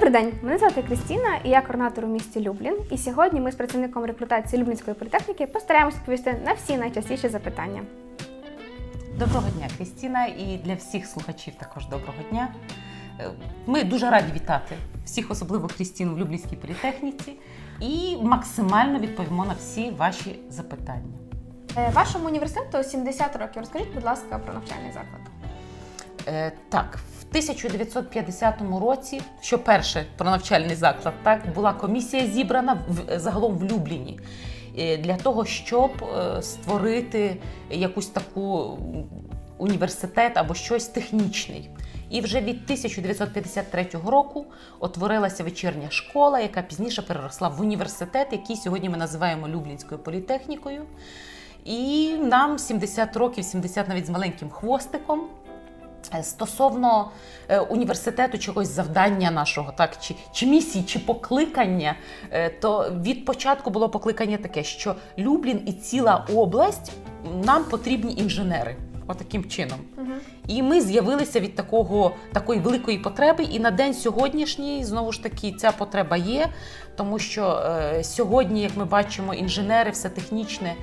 Добрий день, мене звати Крістіна, і я координатор у місті Люблін. І сьогодні ми з працівником рекрутації Люблінської політехніки постараємось відповісти на всі найчастіші запитання. Доброго дня, Крістіна, і для всіх слухачів також доброго дня. Е, Ми дуже раді вітати всіх, особливо Крістіну в Люблінській політехніці, і максимально відповімо на всі ваші запитання. Е, Вашому університету 70 років. Розкажіть, будь ласка, про навчальний заклад. Е, Так, в 1950 році, що перше про навчальний заклад, так була комісія зібрана в загалом в Любліні е, для того, щоб е, створити якусь таку університет або щось технічний. І вже від 1953 року утворилася вечірня школа, яка пізніше переросла в університет, який сьогодні ми називаємо Люблінською політехнікою. І нам 70 років, 70 навіть з маленьким хвостиком. Е, Стосовно е, університету чогось завдання нашого, так чи, чи місії, чи покликання, е, то від початку було покликання таке, що Люблін і ціла область нам потрібні інженери. Отаким чином. І ми з'явилися від такого такої великої потреби. І на день сьогоднішній знову ж таки ця потреба є, тому що е, сьогодні, як ми бачимо, інженери, все технічне,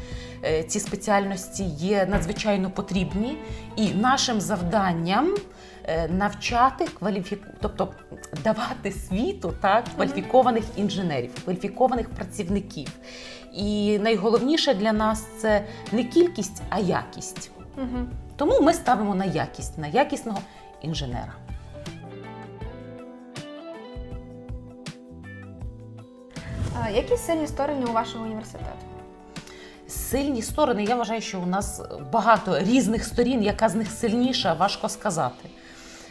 ці спеціальності є надзвичайно потрібні. І нашим завданням е, навчати кваліфіку, тобто давати світу так кваліфікованих інженерів, кваліфікованих працівників. І найголовніше для нас це не кількість, а якість. Угу. Тому ми ставимо на якість, на якісного інженера. Які сильні сторони у вашого університету? Сильні сторони, я вважаю, що у нас багато різних сторін, яка з них сильніша, важко сказати.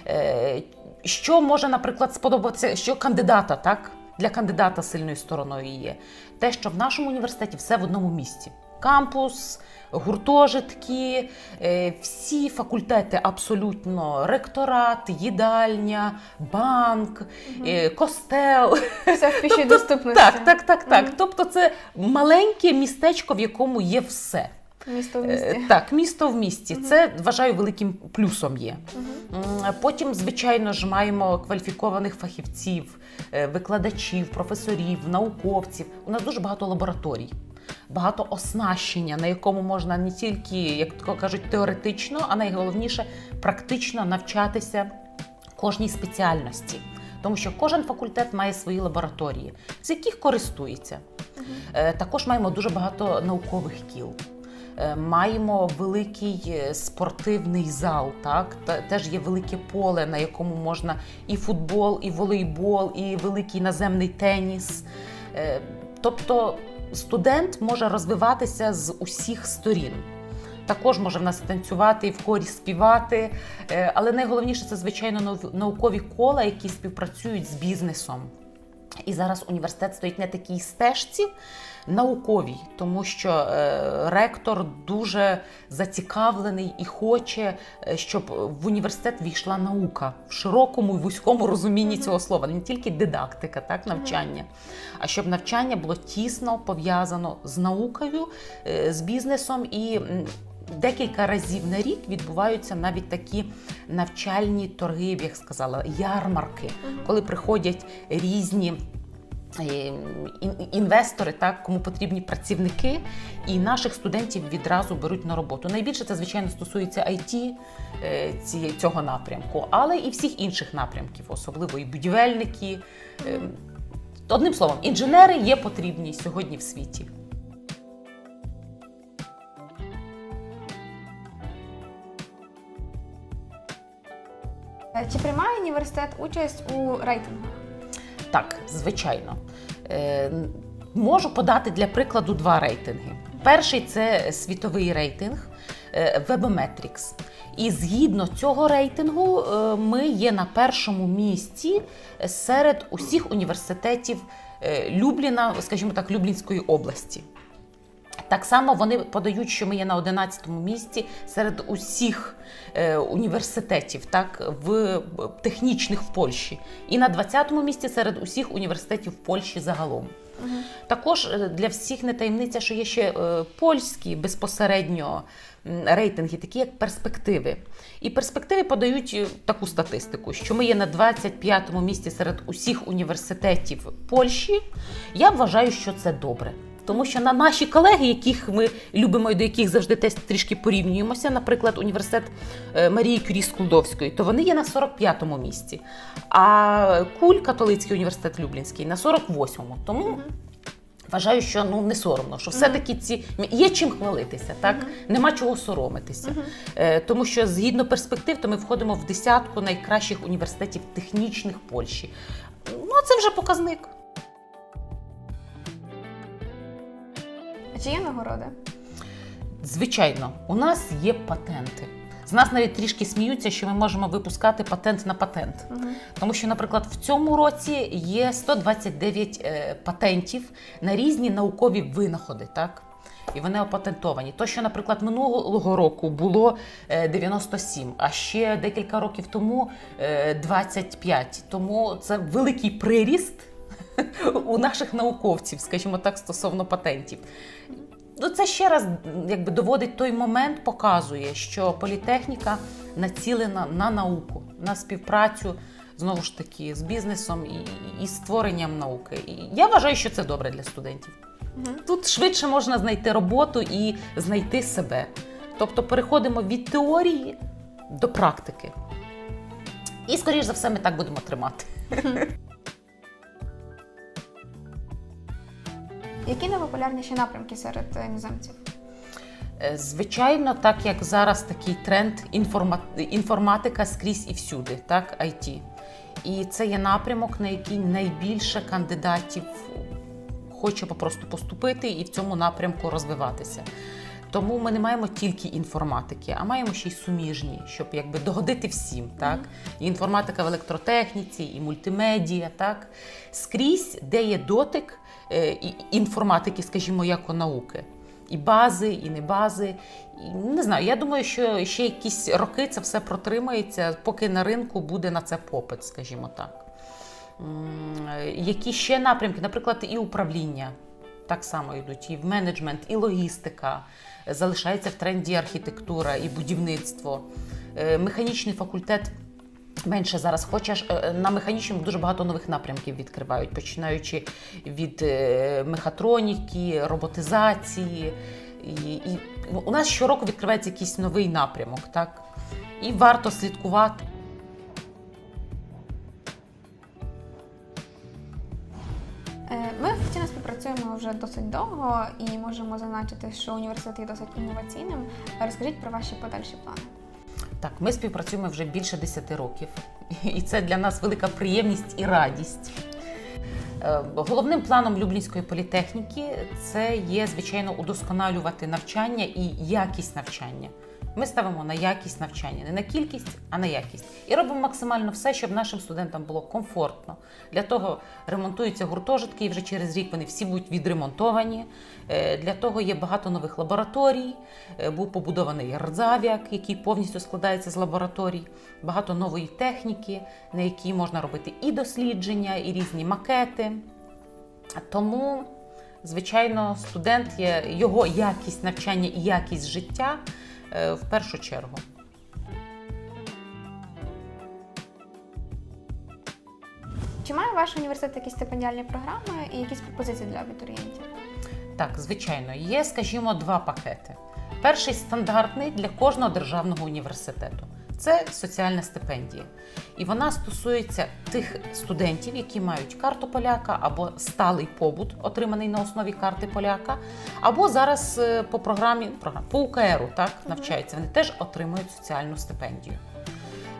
Е, Що може, наприклад, сподобатися, що кандидата, так? Для кандидата сильною стороною є. Те, що в нашому університеті все в одному місці. Кампус, гуртожитки, е, всі факультети абсолютно ректорат, їдальня, банк, е, костел. Все в пішій доступності. Так, так, так, так. Мгм. Тобто це маленьке містечко, в якому є все. Місто в Е, місті. Так, місто в місті. Це вважаю великим плюсом є. М, Потім, звичайно ж, маємо кваліфікованих фахівців, викладачів, професорів, науковців. У нас дуже багато лабораторій. Багато оснащення, на якому можна не тільки, як то кажуть, теоретично, а найголовніше практично навчатися кожній спеціальності. Тому що кожен факультет має свої лабораторії, з яких користується. Е, Також маємо дуже багато наукових кіл. Е, Маємо великий е, спортивний зал, так теж є велике поле, на якому можна і футбол, і волейбол, і великий наземний теніс. Тобто студент може розвиватися з усіх сторін. Також може в нас танцювати і в хорі співати. Е, Але найголовніше це, звичайно, нау- наукові кола, які співпрацюють з бізнесом. І зараз університет стоїть на такій стежці науковій, тому що е, ректор дуже зацікавлений і хоче, е, щоб в університет війшла наука в широкому і вузькому розумінні цього слова, не тільки дидактика, так навчання, а щоб навчання було тісно пов'язано з наукою, е, з бізнесом і. Декілька разів на рік відбуваються навіть такі навчальні торги, як сказала, ярмарки, коли приходять різні е, інвестори, так кому потрібні працівники, і наших студентів відразу беруть на роботу. Найбільше це звичайно стосується IT е, цього напрямку, але і всіх інших напрямків, особливо і будівельники. Е, Одним словом, інженери є потрібні сьогодні в світі. Чи приймає університет участь у рейтингах? Так, звичайно. Е, можу подати для прикладу два рейтинги. Перший це світовий рейтинг е, Webometrics. І згідно цього рейтингу, е, ми є на першому місці серед усіх університетів Любліна, скажімо так, Люблінської області. Так само вони подають, що ми є на 11-му місці серед усіх е, університетів, так в технічних в Польщі, і на 20-му місці серед усіх університетів в Польщі загалом. Також е, для всіх не таємниця, що є ще е, польські безпосередньо рейтинги, такі як перспективи. І перспективи подають таку статистику, що ми є на 25-му місці серед усіх університетів Польщі. Я вважаю, що це добре. Тому що на наші колеги, яких ми любимо і до яких завжди теж трішки порівнюємося, наприклад, університет е, Марії Кюрі Скулдовської, то вони є на 45-му місці. А Куль, католицький університет Люблінський, на 48-му. Тому вважаю, що ну не соромно, що все-таки ці є чим хвалитися, так нема чого соромитися. Е, тому що згідно перспектив, то ми входимо в десятку найкращих університетів технічних Польщі. Ну, це вже показник. А чи є нагороди? Звичайно, у нас є патенти. З нас навіть трішки сміються, що ми можемо випускати патент на патент. Тому що, наприклад, в цьому році є 129 е, патентів на різні наукові винаходи, так? І вони опатентовані. То, що, наприклад, минулого року було е, 97, а ще декілька років тому е, 25. Тому це великий приріст у наших науковців, скажімо так, стосовно патентів. Ну, це ще раз якби доводить той момент, показує, що політехніка націлена на науку, на співпрацю знову ж таки з бізнесом і, і створенням науки. І я вважаю, що це добре для студентів. Тут швидше можна знайти роботу і знайти себе. Тобто переходимо від теорії до практики. І, скоріш за все, ми так будемо тримати. Які найпопулярніші напрямки серед е, іноземців? Е, Звичайно, так як зараз такий тренд інформа- інформатика скрізь і всюди, так, IT. І це є напрямок, на який найбільше кандидатів хоче попросту поступити і в цьому напрямку розвиватися. Тому ми не маємо тільки інформатики, а маємо ще й суміжні, щоб якби догодити всім. Так? І інформатика в електротехніці, і мультимедіа, так? скрізь, де є дотик е, і- інформатики, скажімо, як у науки. І бази, і не бази. І, не знаю, я думаю, що ще якісь роки це все протримається, поки на ринку буде на це попит, скажімо так. Е, Які ще напрямки, наприклад, і управління так само йдуть, і в менеджмент, і логістика. Залишається в тренді архітектура і будівництво. Е, Механічний факультет менше зараз. Хоча ж е, на механічному дуже багато нових напрямків відкривають, починаючи від е, мехатроніки, роботизації. І, і у нас щороку відкривається якийсь новий напрямок, так? І варто слідкувати. Вже досить довго і можемо зазначити, що університет є досить інноваційним. Розкажіть про ваші подальші плани. Так, ми співпрацюємо вже більше 10 років, і це для нас велика приємність і радість. Е, Головним планом Люблінської політехніки це є, звичайно, удосконалювати навчання і якість навчання. Ми ставимо на якість навчання, не на кількість, а на якість. І робимо максимально все, щоб нашим студентам було комфортно. Для того ремонтуються гуртожитки, і вже через рік вони всі будуть відремонтовані. Е, Для того є багато нових лабораторій. Е, Був побудований рдзавік, який повністю складається з лабораторій. Багато нової техніки, на якій можна робити і дослідження, і різні макети. Тому, звичайно, студент є його якість навчання і якість життя в першу чергу. Чи має ваш університет якісь стипендіальні програми і якісь пропозиції для абітурієнтів? Так, звичайно, є, скажімо, два пакети. Перший стандартний для кожного державного університету. Це соціальна стипендія. І вона стосується тих студентів, які мають карту поляка або сталий побут, отриманий на основі карти поляка, або зараз е, по програмі програм, по УКРу так, навчаються. Вони теж отримують соціальну стипендію.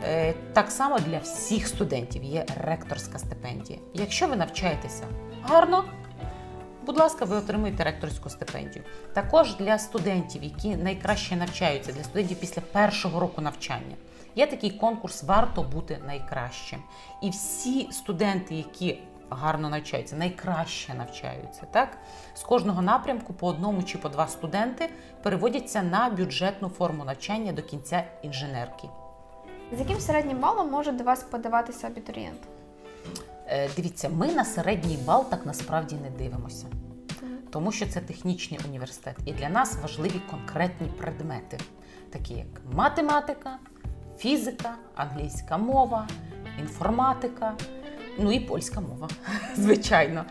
Е, Так само для всіх студентів є ректорська стипендія. Якщо ви навчаєтеся гарно, будь ласка, ви отримуєте ректорську стипендію. Також для студентів, які найкраще навчаються, для студентів після першого року навчання. Є такий конкурс Варто бути найкращим. І всі студенти, які гарно навчаються, найкраще навчаються, так з кожного напрямку по одному чи по два студенти переводяться на бюджетну форму навчання до кінця інженерки. З яким середнім балом може до вас подаватися абітурієнт? Е, Дивіться, ми на середній бал так насправді не дивимося, тому що це технічний університет, і для нас важливі конкретні предмети, такі як математика, фізика, англійська мова, інформатика, ну і польська мова, звичайно.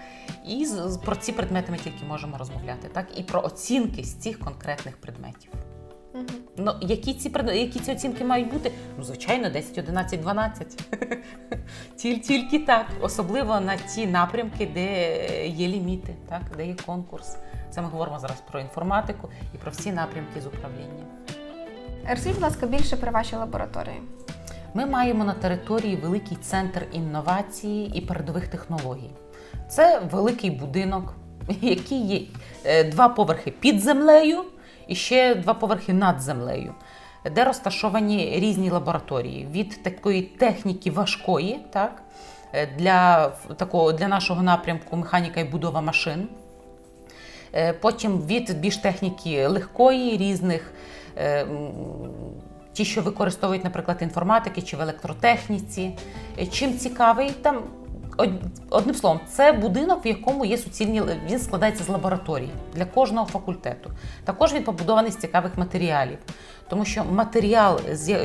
І про ці предмети ми тільки можемо розмовляти, так і про оцінки з цих конкретних предметів. Мгм. Ну, які ці які ці оцінки мають бути? Ну, звичайно, 10, 11, 12. Тільки так, особливо на ті напрямки, де є ліміти, так, де є конкурс. Це ми говоримо зараз про інформатику і про всі напрямки з управління. Розкажіть, будь ласка, більше про ваші лабораторії. Ми маємо на території великий центр інновації і передових технологій. Це великий будинок, який є е, два поверхи під землею і ще два поверхи над землею, де розташовані різні лабораторії від такої техніки важкої, так, е, для, такого, для нашого напрямку механіка і будова машин. Е, Потім від більш техніки легкої, різних, е, ті, що використовують, наприклад, інформатики чи в електротехніці. Чим цікавий там. Од- Одним словом, це будинок, в якому є суцільні він складається з лабораторій для кожного факультету. Також він побудований з цікавих матеріалів, тому що матеріал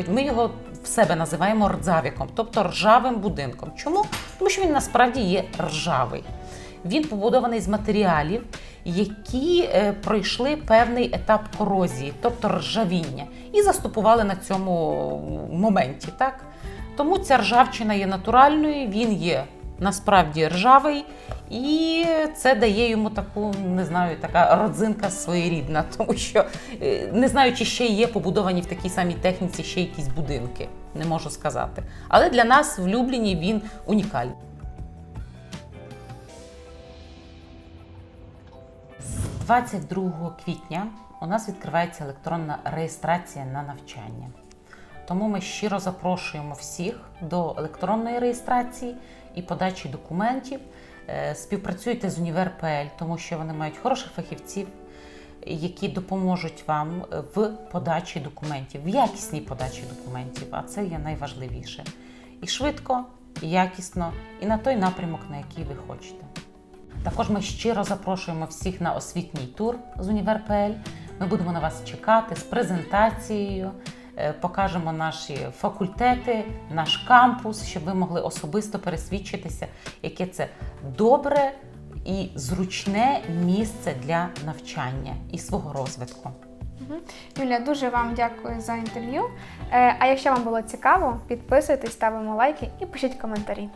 ми його в себе називаємо рдзавіком, тобто ржавим будинком. Чому? Тому що він насправді є ржавий. Він побудований з матеріалів, які е, пройшли певний етап корозії, тобто ржавіння, і заступували на цьому моменті. Так? Тому ця ржавчина є натуральною, він є насправді ржавий, і це дає йому таку, не знаю, така родзинка своєрідна, тому що е, не знаю, чи ще є побудовані в такій самій техніці ще якісь будинки, не можу сказати. Але для нас в Любліні він унікальний. З 22 квітня у нас відкривається електронна реєстрація на навчання. Тому ми щиро запрошуємо всіх до електронної реєстрації і подачі документів. Е, Співпрацюйте з Універ.пл, тому що вони мають хороших фахівців, які допоможуть вам е, в подачі документів, в якісній подачі документів, а це є найважливіше. І швидко, і якісно, і на той напрямок, на який ви хочете. Також ми щиро запрошуємо всіх на освітній тур з Універ.пл. Ми будемо на вас чекати з презентацією, покажемо наші факультети, наш кампус, щоб ви могли особисто пересвідчитися, яке це добре і зручне місце для навчання і свого розвитку. Юля, дуже вам дякую за інтерв'ю. Е, А якщо вам було цікаво, підписуйтесь, ставимо лайки і пишіть коментарі.